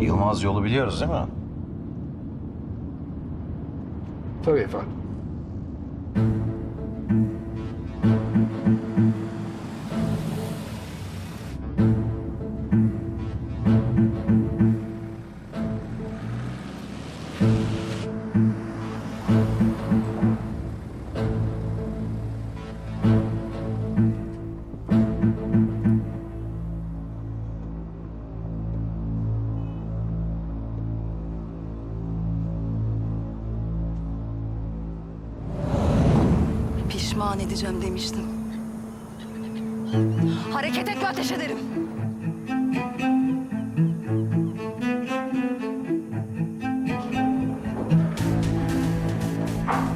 Yılmaz yolu biliyoruz değil mi? Tabii efendim. Pişman edeceğim demiştim. Hareket etme ateş ederim.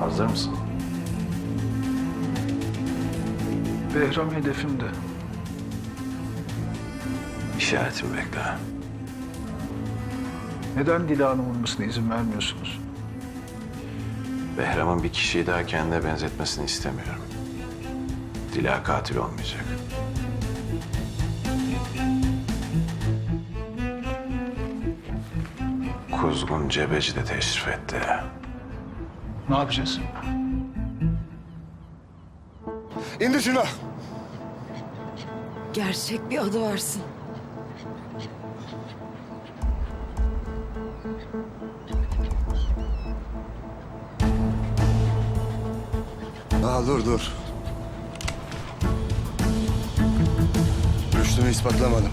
Hazır mısın? Behram hedefimde. İşaretimi bekle. Neden Dila'nın vurmasına izin vermiyorsunuz? Behram'ın bir kişiyi daha kendine benzetmesini istemiyorum. Dila katil olmayacak. Kuzgun Cebeci de teşrif etti. Ne yapacağız? İndir şunu. Gerçek bir adı varsın. Aa, dur dur. Rüştümü ispatlamadım.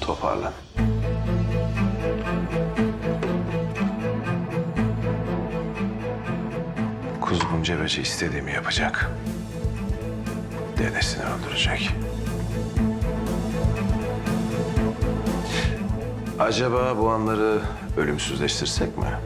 Toparlan. Kuzgun Cebeci istediğimi yapacak. Dedesini öldürecek. Acaba bu anları ölümsüzleştirsek mi?